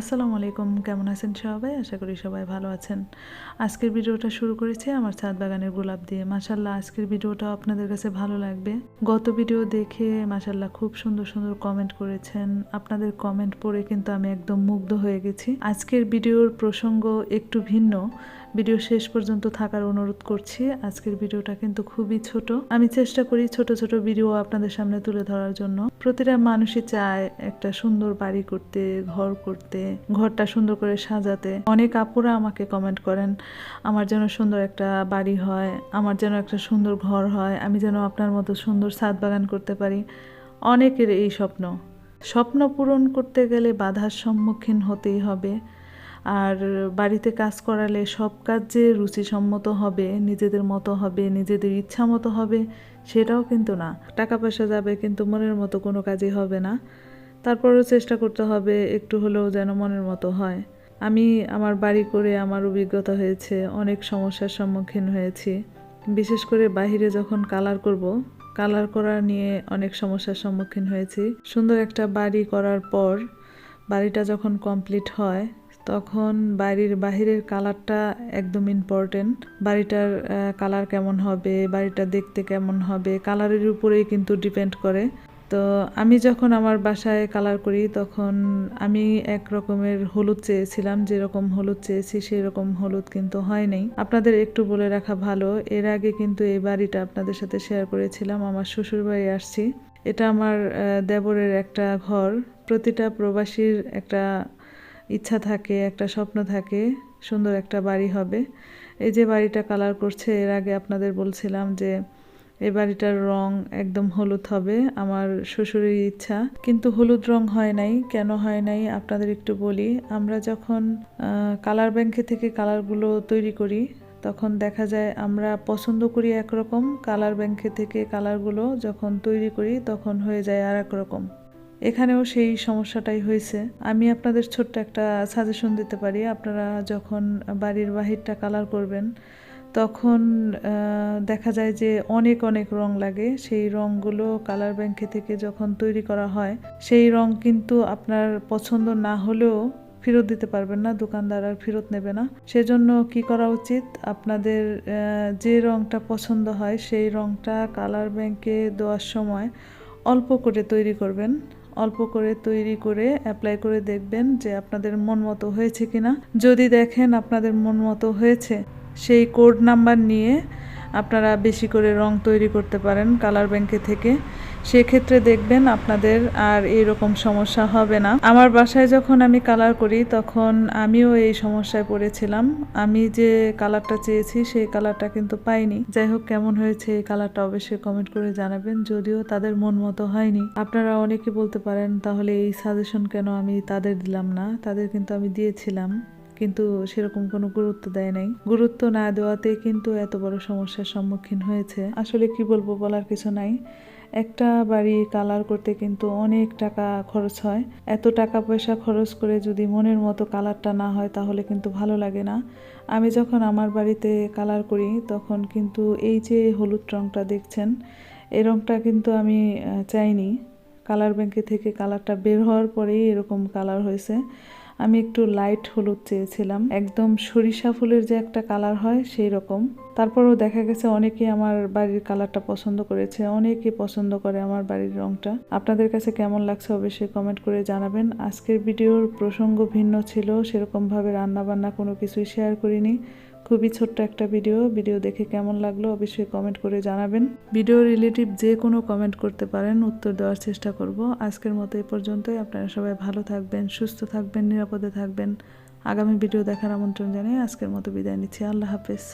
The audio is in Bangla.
আসসালামু আলাইকুম, কেমন আছেন সবাই? আশা করি সবাই ভালো আছেন। আজকের ভিডিওটা শুরু করেছি আমার ছাদ বাগানের গোলাপ দিয়ে। মাসাল্লাহ আজকের ভিডিওটা আপনাদের কাছে ভালো লাগবে। গত ভিডিও দেখে মাসাল্লাহ খুব সুন্দর সুন্দর কমেন্ট করেছেন। আপনাদের কমেন্ট পড়ে কিন্তু আমি একদম মুগ্ধ হয়ে গেছি। আজকের ভিডিওর প্রসঙ্গ একটু ভিন্ন। ভিডিও শেষ পর্যন্ত থাকার অনুরোধ করছি। আজকের ভিডিওটা কিন্তু খুবই ছোট। আমি চেষ্টা করি ছোট ছোট ভিডিও আপনাদের সামনে তুলে ধরার জন্য। প্রতিটা মানুষই চায় একটা সুন্দর বাড়ি করতে, ঘর করতে। ঘরটা সুন্দর করে সাজাতে। অনেক আপুরা আমাকে কমেন্ট করেন, আমার যেন সুন্দর একটা বাড়ি হয়, আমার যেন একটা সুন্দর ঘর হয়, আমি যেন আপনার মতো সুন্দর সাদ বাগান করতে পারি। অনেকের এই স্বপ্ন। স্বপ্ন পূরণ করতে গেলে বাধার সম্মুখীন হতেই হবে। আর বাড়িতে কাজ করালে সব কাজ যে রুচিসম্মত হবে, নিজেদের মতো হবে, নিজেদের ইচ্ছা মতো হবে, সেটাও কিন্তু না। টাকা পয়সা যাবে কিন্তু মনের মতো কোনো কাজই হবে না। তারপরেও চেষ্টা করতে হবে একটু হলেও যেন মনের মতো হয়। আমি আমার বাড়ি করে আমার অভিজ্ঞতা হয়েছে, অনেক সমস্যার সম্মুখীন হয়েছি। বিশেষ করে বাহিরে যখন কালার করব, কালার করা নিয়ে অনেক সমস্যার সম্মুখীন হয়েছি। সুন্দর একটা বাড়ি করার পর বাড়িটা যখন কমপ্লিট হয়, তখন বাড়ির বাহিরের কালারটা একদম ইম্পর্টেন্ট বাড়িটার কালার কেমন হবে, বাড়িটা দেখতে কেমন হবে, কালারের উপরেই কিন্তু ডিপেন্ড করে। তো আমি যখন আমার বাসায় কালার করি, তখন আমি এক রকমের হলুদ চেয়েছিলাম। যেরকম হলুদ চেয়েছি সেই রকম হলুদ কিন্তু হয়নি আপনাদের একটু বলে রাখা ভালো, এর আগে কিন্তু এই বাড়িটা আপনাদের সাথে শেয়ার করেছিলাম। আমার শ্বশুর বাড়ি আসছি। এটা আমার দেবরের একটা ঘর। প্রতিটা প্রবাসীর একটা ইচ্ছা থাকে, একটা স্বপ্ন থাকে, সুন্দর একটা বাড়ি হবে। এই যে বাড়িটা কালার করছে, এর আগে আপনাদের বলছিলাম যে এই বাড়িটার রং একদম হলুদ হবে, আমার শ্বশুরের ইচ্ছা। কিন্তু হলুদ রং হয় নাই, কেন হয় নাই আপনাদের একটু বলি। আমরা যখন কালার ব্যাংকে থেকে কালারগুলো তৈরি করি, তখন দেখা যায় আমরা পছন্দ করি একরকম, কালার ব্যাংকে থেকে কালারগুলো যখন তৈরি করি, তখন হয়ে যায় আর একরকম এখানেও সেই সমস্যাটাই হয়েছে। আমি আপনাদের ছোট্ট একটা সাজেশন দিতে পারি। আপনারা যখন বাড়ির বাহিরটা কালার করবেন তখন দেখা যায় যে অনেক অনেক রং লাগে। সেই রংগুলো কালার ব্যাংকে থেকে যখন তৈরি করা হয়, সেই রং কিন্তু আপনার পছন্দ না হলেও ফেরত দিতে পারবেন না, দোকানদার আর ফেরত নেবে না। সেজন্য কি করা উচিত? আপনাদের যে রংটা পছন্দ হয়, সেই রংটা কালার ব্যাংকে দেওয়ার সময় অল্প করে তৈরি করবেন। অল্প করে তৈরি করে অ্যাপ্লাই করে দেখবেন যে আপনাদের মন মতো হয়েছে কিনা। যদি দেখেন আপনাদের মন মতো হয়েছে সেই কোড নাম্বার নিয়ে আপনারা বেশি করে রং তৈরি করতে পারেন কালার ব্যাংকে থেকে। সেক্ষেত্রে দেখবেন আপনাদের আর এইরকম সমস্যা হবে না। আমার বাসায় যখন আমি কালার করি, তখন আমিও এই সমস্যায় পড়েছিলাম। আমি যে কালারটা চেয়েছি, সেই কালারটা কিন্তু পাইনি। যাই হোক, কেমন হয়েছে এই কালারটা অবশ্যই কমেন্ট করে জানাবেন। যদিও তাদের মন মতো হয়নি। আপনারা অনেকে বলতে পারেন, তাহলে এই সাজেশন কেন আমি তাদের দিলাম না? তাদের কিন্তু আমি দিয়েছিলাম। কিন্তু সেরকম কোনো গুরুত্ব দেয় নাই। গুরুত্ব না দেওয়াতে কিন্তু এত বড় সমস্যার সম্মুখীন হয়েছে। আসলে কি বলব বলার কিছু নাই। একটা বাড়ি কালার করতে কিন্তু অনেক টাকা খরচ হয়। এত টাকা পয়সা খরচ করে যদি মনের মতো কালারটা না হয় তাহলে কিন্তু ভালো লাগে না। আমি যখন আমার বাড়িতে কালার করি তখন কিন্তু এই যে হলুদ রঙটা দেখছেন এই রঙটা কিন্তু আমি চাইনি। কালার ব্যাংকে থেকে কালারটা বের হওয়ার পরেই এরকম কালার হয়েছে। আমি একটু লাইট হলুদ চেয়েছিলাম। একদম সরিষা ফুলের যে একটা কালার হয়, সেই রকম। তারপরেও দেখা গেছে অনেকে আমার বাড়ির কালারটা পছন্দ করেছে অনেকে পছন্দ করে আমার বাড়ির রংটা। আপনাদের কাছে কেমন লাগছে অবশ্যই কমেন্ট করে জানাবেন। আজকের ভিডিওর প্রসঙ্গ ভিন্ন ছিল, সেরকমভাবে রান্নাবান্না কোনো কিছুই শেয়ার করিনি। খুবই ছোট্ট একটা ভিডিও। ভিডিও দেখে কেমন লাগল অবশ্যই কমেন্ট করে জানাবেন। ভিডিও রিলেটিভ যে কোনো কমেন্ট করতে পারেন, উত্তর দেওয়ার চেষ্টা করব। আজকের মতো এ পর্যন্তই। আপনারা সবাই ভালো থাকবেন, সুস্থ থাকবেন, নিরাপদে থাকবেন। আগামী ভিডিও দেখার আমন্ত্রণ জানিয়ে আজকের মতো বিদায় নিচ্ছি। আল্লাহ হাফেজ।